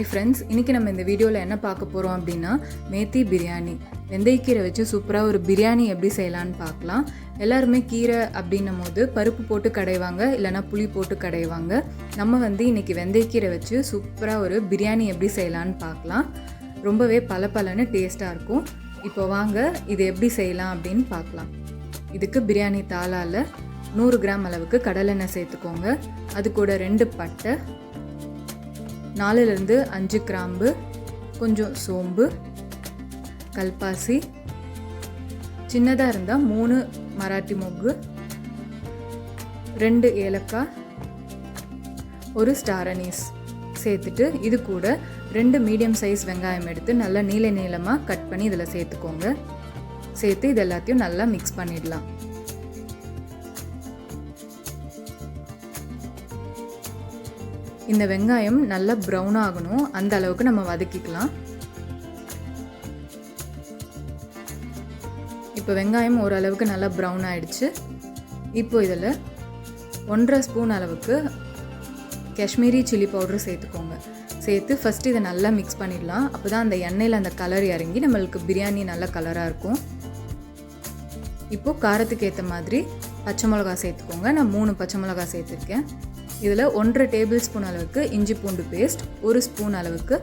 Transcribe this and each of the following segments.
Hi friends இன்றைக்கி நம்ம இந்த வீடியோவில் என்ன பார்க்க போகிறோம் அப்படின்னா மேத்தி பிரியாணி. வெந்தயக்கீரை வச்சு சூப்பராக ஒரு பிரியாணி எப்படி செய்யலான்னு பார்க்கலாம். எல்லாருமே கீரை அப்படின்னும் போது பருப்பு போட்டு கடைவாங்க இல்லைனா புளி போட்டு கடைவாங்க. நம்ம வந்து இன்றைக்கி வெந்தயக்கீரை வச்சு சூப்பராக ஒரு பிரியாணி எப்படி செய்யலான்னு பார்க்கலாம். ரொம்பவே பளபளன்னு டேஸ்ட்டாக இருக்கும். இப்போ வாங்க இது எப்படி செய்யலாம் அப்படின்னு பார்க்கலாம். இதுக்கு பிரியாணி தாளால் நூறு கிராம் அளவுக்கு கடலெண்ணெய் சேர்த்துக்கோங்க. அது கூட ரெண்டு பட்டை நாலுலேருந்து அஞ்சு கிராம்பு கொஞ்சம் சோம்பு கல்பாசி. சின்னதாக இருந்தால் மூணு மராட்டி மொக்கு ரெண்டு ஏலக்காய் ஒரு ஸ்டார் அனீஸ் சேர்த்துட்டு இது கூட ரெண்டு மீடியம் சைஸ் வெங்காயம் எடுத்து நல்லா நீல நீளமாக கட் பண்ணி இதில் சேர்த்துக்கோங்க. சேர்த்து இது எல்லாத்தையும் நல்லா மிக்ஸ் பண்ணிடலாம். இந்த வெங்காயம் நல்லா ப்ரௌன் ஆகணும். அந்த அளவுக்கு நம்ம வதக்கிக்கலாம். இப்போ வெங்காயம் ஓரளவுக்கு நல்லா ப்ரௌன் ஆயிடுச்சு. இப்போ இதில் ஒன்றரை ஸ்பூன் அளவுக்கு காஷ்மீரி சில்லி பவுடர் சேர்த்துக்கோங்க. சேர்த்து ஃபஸ்ட்டு இதை நல்லா மிக்ஸ் பண்ணிடலாம். அப்போ தான் அந்த எண்ணெயில் அந்த கலர் இறங்கி நம்மளுக்கு பிரியாணி நல்ல கலராக இருக்கும். இப்போது காரத்துக்கு ஏற்ற மாதிரி பச்சை மிளகா சேர்த்துக்கோங்க. நான் மூணு பச்சை மிளகா சேர்த்துருக்கேன். இதில் ஒன்றரை டேபிள் ஸ்பூன் அளவுக்கு இஞ்சி பூண்டு பேஸ்ட் ஒரு ஸ்பூன் அளவுக்கு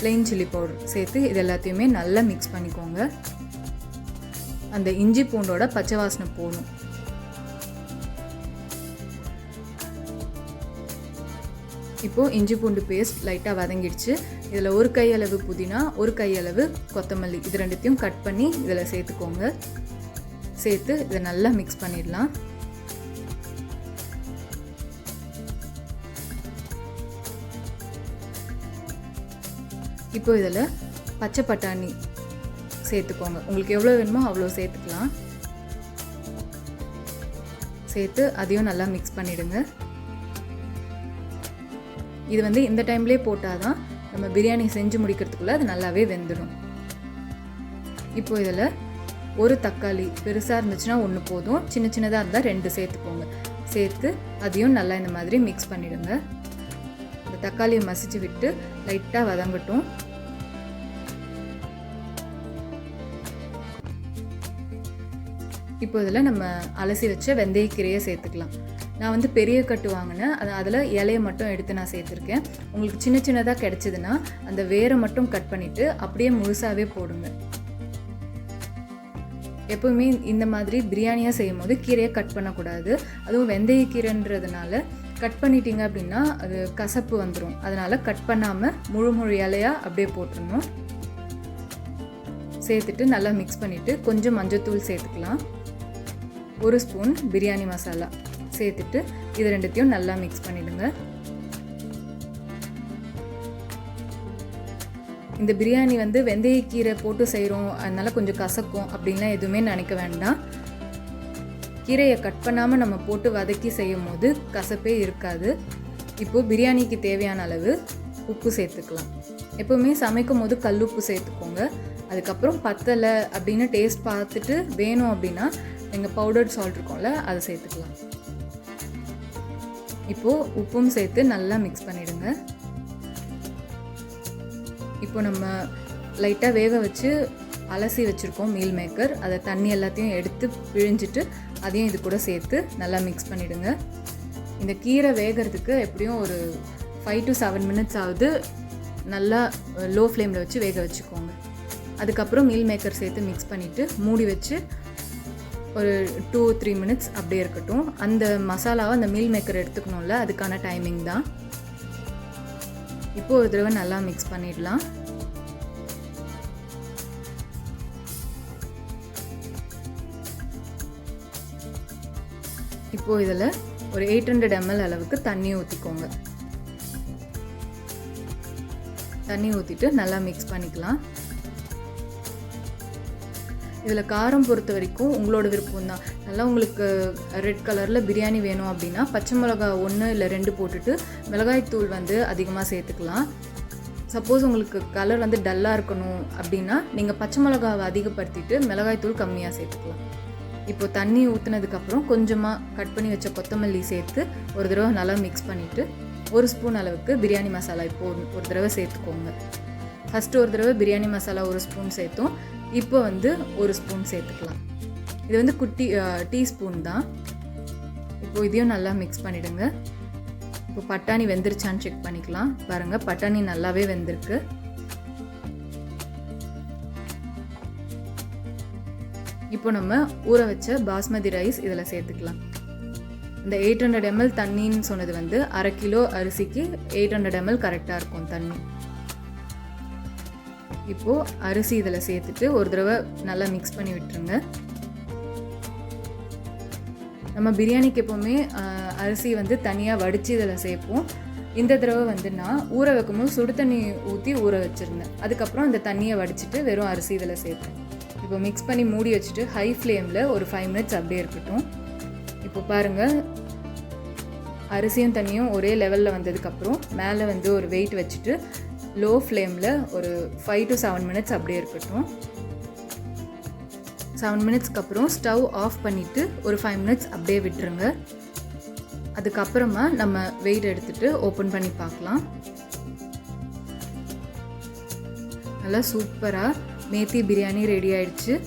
ப்ளெயின் சில்லி பவுடர் சேர்த்து இது எல்லாத்தையுமே நல்லா மிக்ஸ் பண்ணிக்கோங்க. அந்த இஞ்சி பூண்டோட பச்சை வாசனை போகணும். இப்போது இஞ்சி பூண்டு பேஸ்ட் லைட்டாக வதங்கிடுச்சு. இதில் ஒரு கையளவு புதினா ஒரு கையளவு கொத்தமல்லி இது ரெண்டுத்தையும் கட் பண்ணி இதில் சேர்த்துக்கோங்க. சேர்த்து இதை நல்லா மிக்ஸ் பண்ணிடலாம். இப்போ இதில் பச்சை பட்டாணி சேர்த்துக்கோங்க. உங்களுக்கு எவ்வளோ வேணுமோ அவ்வளோ சேர்த்துக்கலாம். சேர்த்து அதையும் நல்லா மிக்ஸ் பண்ணிவிடுங்க இது வந்து இந்த டைம்லேயே போட்டால் தான் நம்ம பிரியாணி செஞ்சு முடிக்கிறதுக்குள்ளே அது நல்லாவே வெந்துடும். இப்போ இதில் ஒரு தக்காளி பெருசாக இருந்துச்சுன்னா ஒன்று போதும். சின்ன சின்னதாக இருந்தால் ரெண்டு சேர்த்துக்கோங்க. சேர்த்து அதையும் நல்லா இந்த மாதிரி மிக்ஸ் பண்ணிவிடுங்க இந்த தக்காளியை மசிச்சு விட்டு லைட்டாக வதங்கட்டும். இப்போ இதில் நம்ம அலசி வச்ச வெந்தயக்கீரையை சேர்த்துக்கலாம். நான் வந்து பெரிய கட்டு வாங்கினேன். அது அதில் இலையை மட்டும் எடுத்து நான் சேர்த்துருக்கேன். உங்களுக்கு சின்ன சின்னதாக கிடச்சிதுன்னா அந்த வேரை மட்டும் கட் பண்ணிவிட்டு அப்படியே முழுசாகவே போடுங்க. எப்போவுமே இந்த மாதிரி பிரியாணியாக செய்யும் போது கீரையை கட் பண்ணக்கூடாது. அதுவும் வெந்தயக்கீரைன்றதுனால கட் பண்ணிட்டீங்க அப்படின்னா அது கசப்பு வந்துடும் அதனால் கட் பண்ணாமல் முழு முழு இலையாக அப்படியே போட்டுடணும் சேர்த்துட்டு நல்லா மிக்ஸ் பண்ணிவிட்டு கொஞ்சம் மஞ்சத்தூள் சேர்த்துக்கலாம். ஒரு ஸ்பூன் பிரியாணி மசாலா சேர்த்துட்டு இது ரெண்டுத்தையும் நல்லா மிக்ஸ் பண்ணிவிடுங்க இந்த பிரியாணி வந்து வெந்தயக்கீரை போட்டு செய்கிறோம் அதனால் கொஞ்சம் கசக்கும் அப்படின்லாம் எதுவுமே நினைக்க வேண்டாம். கீரையை கட் பண்ணாமல் நம்ம போட்டு வதக்கி செய்யும் போது கசப்பே இருக்காது. இப்போது பிரியாணிக்கு தேவையான அளவு உப்பு சேர்த்துக்கலாம். எப்போவுமே சமைக்கும் போது கல் உப்பு சேர்த்துக்கோங்க. அதுக்கப்புறம் பத்தலை அப்படின்னு டேஸ்ட் பார்த்துட்டு வேணும் அப்படின்னா எங்கள் பவுடர் சால்ட் இருக்கும்ல அதை சேர்த்துக்கலாம். இப்போது உப்பும் சேர்த்து நல்லா மிக்ஸ் பண்ணிவிடுங்க இப்போ நம்ம லைட்டாக வேக வச்சு அலசி வச்சுருக்கோம் மீல் மேக்கர் அதை தண்ணி எல்லாத்தையும் எடுத்து பிழிஞ்சிட்டு அதையும் இது கூட சேர்த்து நல்லா மிக்ஸ் பண்ணிவிடுங்க இந்த கீரை வேகிறதுக்கு எப்படியும் ஒரு ஃபைவ் டு செவன் மினிட்ஸ் ஆகுது. நல்லா லோ ஃப்ளேமில் வச்சு வேக வச்சுக்கோங்க. அதுக்கப்புறம் மீல் மேக்கர் சேர்த்து மிக்ஸ் பண்ணிவிட்டு மூடி வச்சு ஒரு டூ த்ரீ மினிட்ஸ் அப்படியே இருக்கட்டும். அந்த மசாலாவை அந்த மீல் மேக்கர் எடுத்துக்கணும்ல அதுக்கான டைமிங் தான். இப்போ ஒரு தடவை நல்லா மிக்ஸ் பண்ணிடலாம். இப்போ இதில் ஒரு எயிட் ஹண்ட்ரட் எம்எல் அளவுக்கு தண்ணி ஊற்றிக்கோங்க தண்ணி ஊற்றிட்டு நல்லா மிக்ஸ் பண்ணிக்கலாம். இதில் காரம் பொறுத்த வரைக்கும் உங்களோட விருப்பம் தான். நல்லா உங்களுக்கு ரெட் கலரில் பிரியாணி வேணும் அப்படின்னா பச்சை மிளகா ஒன்று இல்லை ரெண்டு போட்டுட்டு மிளகாய்த்தூள் வந்து அதிகமாக சேர்த்துக்கலாம். சப்போஸ் உங்களுக்கு கலர் வந்து டல்லாக இருக்கணும் அப்படின்னா நீங்கள் பச்சை மிளகாவை அதிகப்படுத்திட்டு மிளகாய்த்தூள் கம்மியாக சேர்த்துக்கலாம். இப்போ தண்ணி ஊற்றுனதுக்கப்புறம் கொஞ்சமாக கட் பண்ணி வச்ச கொத்தமல்லி சேர்த்து ஒரு தடவை நல்லா மிக்ஸ் பண்ணிவிட்டு ஒரு ஸ்பூன் அளவுக்கு பிரியாணி மசாலா இப்போ ஒரு தடவை சேர்த்துக்கோங்க. ஃபஸ்ட்டு ஒரு தடவை பிரியாணி மசாலா ஒரு ஸ்பூன் சேர்த்தும். இப்போ வந்து ஒரு ஸ்பூன் சேர்த்துக்கலாம். இது வந்து குட்டி டீஸ்பூன் தான். இப்போ இதையும் நல்லா மிக்ஸ் பண்ணிவிடுங்க இப்போ பட்டாணி வெந்துருச்சான்னு செக் பண்ணிக்கலாம். பாருங்கள் பட்டாணி நல்லாவே வெந்திருக்கு. இப்போ நம்ம ஊற வச்ச பாஸ்மதி ரைஸ் இதில் சேர்த்துக்கலாம். இந்த எயிட் ஹண்ட்ரட் எம்எல் தண்ணின்னு சொன்னது வந்து அரை கிலோ அரிசிக்கு எயிட் ஹண்ட்ரட் எம்எல் கரெக்டாக இருக்கும் தண்ணி. இப்போது அரிசி இதில் சேர்த்துட்டு ஒரு தடவை நல்லா மிக்ஸ் பண்ணி விட்டுருங்க. நம்ம பிரியாணிக்கு எப்போவுமே அரிசி வந்து தனியாக வடித்து இதில் சேர்ப்போம். இந்த தடவை வந்து நான் ஊற வைக்கும்போது சுடு தண்ணி ஊற்றி ஊற வச்சுருந்தேன். அதுக்கப்புறம் அந்த தண்ணியை வடிச்சிட்டு வெறும் அரிசி இதில் சேர்த்தேன். இப்போ மிக்ஸ் பண்ணி மூடி வச்சுட்டு ஹை ஃப்ளேமில் ஒரு ஃபைவ் மினிட்ஸ் அப்படியே இருக்கட்டும். இப்போ பாருங்கள் அரிசியும் தண்ணியும் ஒரே லெவலில் வந்ததுக்கப்புறம் மேலே வந்து ஒரு வெயிட் வச்சுட்டு லோ ஃப்ளேமில் ஒரு ஃபைவ் டு செவன் மினிட்ஸ் அப்படியே இருக்கட்டும். செவன் மினிட்ஸ்க்கு அப்புறம் ஸ்டவ் ஆஃப் பண்ணிவிட்டு ஒரு ஃபைவ் மினிட்ஸ் அப்படியே விட்டுருங்க. அதுக்கப்புறமா நம்ம வெயிட் எடுத்துகிட்டு ஓப்பன் பண்ணி பார்க்கலாம். நல்லா சூப்பராக மேத்தி பிரியாணி ரெடி ஆயிடுச்சு.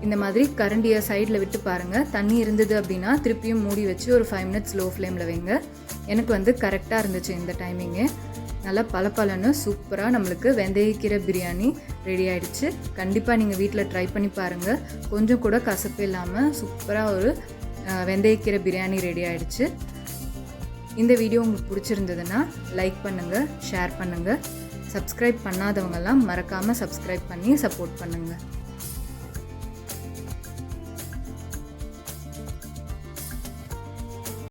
இந்த மாதிரி கரண்டியை சைடில் விட்டு பாருங்கள் தண்ணி இருந்தது அப்படின்னா திருப்பியும் மூடி வச்சு ஒரு ஃபைவ் மினிட்ஸ் லோ ஃப்ளேமில் வைங்க. எனக்கு வந்து கரெக்டாக இருந்துச்சு இந்த டைமிங்கு நல்லா பளபளன்னு சூப்பராக நம்மளுக்கு வெந்தயக்கீரை பிரியாணி ரெடி ஆயிடுச்சு. கண்டிப்பாக நீங்கள் வீட்டில் ட்ரை பண்ணி பாருங்கள் கொஞ்சம் கூட கசப்பு இல்லாமல் சூப்பராக ஒரு வெந்தயக்கீரை பிரியாணி ரெடி ஆயிடுச்சு. இந்த வீடியோ உங்களுக்கு பிடிச்சிருந்ததுன்னா லைக் பண்ணுங்கள் ஷேர் பண்ணுங்கள் சப்ஸ்கிரைப் பண்ணாதவங்கெல்லாம் மறக்காமல் சப்ஸ்கிரைப் பண்ணி சப்போர்ட் பண்ணுங்கள்